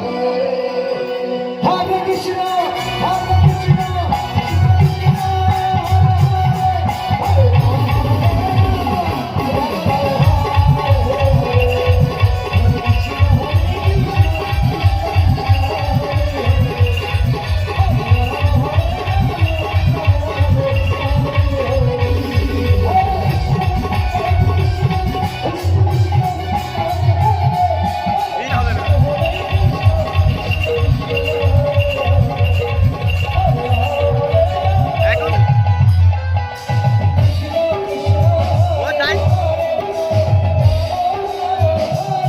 Oh. Yes. Oh.